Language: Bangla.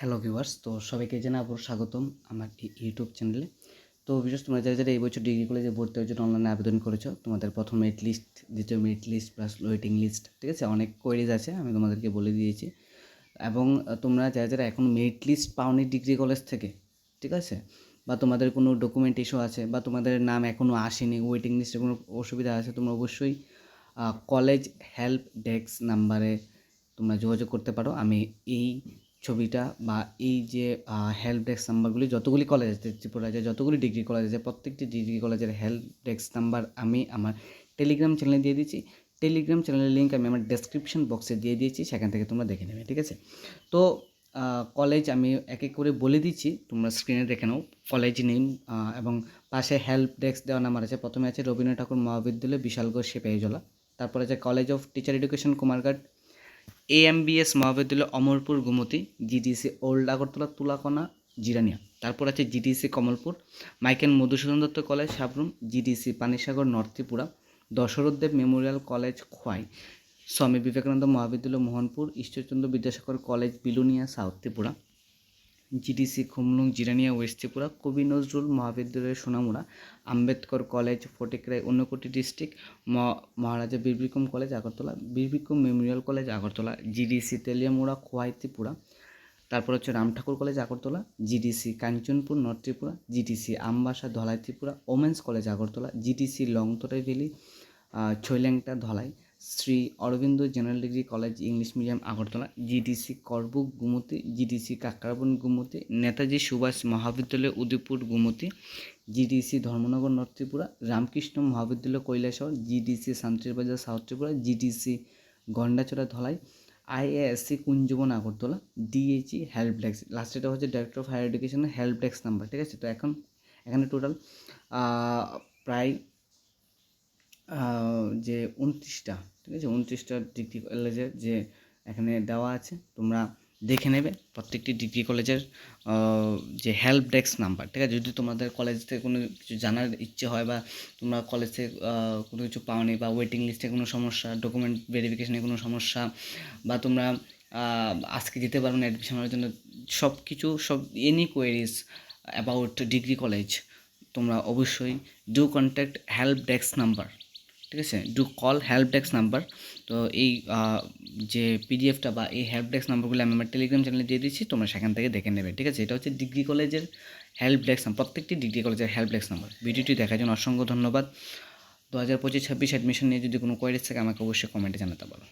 হ্যালো ভিউয়ার্স, তো সবাইকে জানা আবার স্বাগতম আমার ইউটিউব চ্যানেলে। তো বিশেষ তোমরা যারা যারা এই বছর ডিগ্রি কলেজে ভর্তি হওয়ার জন্য অনলাইনে আবেদন করেছ, তোমাদের প্রথম মেরিট লিস্ট দ্বিতীয় merit list plus waiting list ঠিক আছে? অনেক কোয়েরিজ আছে, আমি তোমাদেরকে বলে দিয়েছি। এবং তোমরা যারা যারা এখন মেরিট লিস্ট পাওনি ডিগ্রি কলেজ থেকে, ঠিক আছে? বা তোমাদের কোনো ডকুমেন্ট ইস্যু আছে, বা তোমাদের নাম এখনও আসেনি ওয়েটিং লিস্টে কোনো অসুবিধা আছে, তোমরা অবশ্যই কলেজ হেল্প ডেস্ক নাম্বারে তোমরা যোগাযোগ করতে পারো। আমি এই ছবিটা বা এই যে হেল্প ডেস্ক নাম্বারগুলি যতগুলি কলেজ আছে, ত্রিপুরা যে যতগুলি ডিগ্রি কলেজ আছে, প্রত্যেকটি ডিগ্রি কলেজের হেল্প ডেস্ক নাম্বার আমি আমার টেলিগ্রাম চ্যানেলে দিয়ে দিচ্ছি টেলিগ্রাম চ্যানেলের লিঙ্ক আমি আমার ডেসক্রিপশন বক্সে দিয়ে দিয়েছি, সেখান থেকে তোমরা দেখে নেবে, ঠিক আছে? তো কলেজ আমি এক এক করে বলে দিচ্ছি, তোমরা স্ক্রিনে দেখে নাও। কলেজ নেম এবং পাশে হেল্প ডেস্ক দেওয়া নাম্বার আছে। প্রথমে আছে রবীন্দ্রনাথ ঠাকুর মহাবিদ্যালয় বিশালগড় সেপাইজলা তারপরে আছে college of teacher education Kumarghat AMBS Mahavidyalaya Amarpur Gomati GDC old Agartala Tulakona Jirania তারপর আছে GDC Kamalpur Michael Madhusudan Dutta college Sabroom GDC Panisagar north Tripura Dasharathdeb memorial college Khowai Swami Vivekananda Mahavidyalaya Mohanpur Ishwarchandra Vidyasagar college Belonia south Tripura GDC, Khumulwng, Jirania, west Tripura, Kabi Nazrul Mahavidyalaya Sonamura, Ambedkar college, Fatikroy Unakoti district Maharaja Birbikram college, Agartala, Birbikram memorial college, Agartala, GDC, Teliamura, Khowai Tripura, তারপর হচ্ছে Ram Thakur college, Agartala, GDC, Kanchanpur, north Tripura, GDC, Ambassa, Dhalai Tripura, women's college, Agartala, GDC, Longtharai valley Chhailengta Dhalai Shri Aurobindo general degree college English medium, Agartala, GDC Karbook Gomati, GDC Kakraban Gomati, Netaji Subhash Mahavidyalaya, Udaipur Gomati, GDC Dharmanagar north Tripura Ramakrishna Mahavidyalaya, Kailashahar, GDC Santir Bazar south Tripura GDC Gandacherra Dhalai, IASC Kunjaban, Agartala, DHE help desk লাস্টেটা হচ্ছে ডাইরেক্টর অফ হায়ার এডুকেশনের হেল্প ডেস্ক নাম্বার ঠিক আছে? তো এখন এখানে টোটাল প্রায় যে উনত্রিশটা, ঠিক আছে? উনত্রিশটা ডিগ্রি কলেজের যে এখানে দেওয়া আছে, তোমরা দেখে নেবে। প্রত্যেকটি ডিগ্রি কলেজের যে হেল্প ডেস্ক নাম্বার ঠিক আছে? যদি তোমাদের কলেজ থেকে কোনো কিছু জানার ইচ্ছে হয় বা তোমরা কলেজ থেকে কোনো কিছু পাওনি বা ওয়েটিং লিস্টে কোনো সমস্যা ডকুমেন্ট ভেরিফিকেশনে কোনো সমস্যা বা তোমরা আজকে যেতে পারো না অ্যাডমিশনের জন্য সব কিছু সব any queries about degree college তোমরা অবশ্যই do contact help desk number ঠিক আছে? Do call help desk number তো এই যে পিডিএফটা বা এই হেল্প ডেস্ক নাম্বারগুলো আমি আমার টেলিগ্রাম চ্যানেলে দিয়ে দিচ্ছি, তোমরা সেখান থেকে দেখে নেবে, ঠিক আছে? এটা হচ্ছে ডিগ্রি কলেজের হেল্প ডেস্ক প্রত্যেকটি ডিগ্রি কলেজের হেল্প ডেস্ক নাম্বার ভিডিওটি দেখার জন্য অসংখ্য ধন্যবাদ। দু হাজার পঁচিশ ছাব্বিশ অ্যাডমিশন নিয়ে যদি কোনো কোয়ারিজ থাকে, আমাকে অবশ্যই কমেন্টে জানাতে পারো।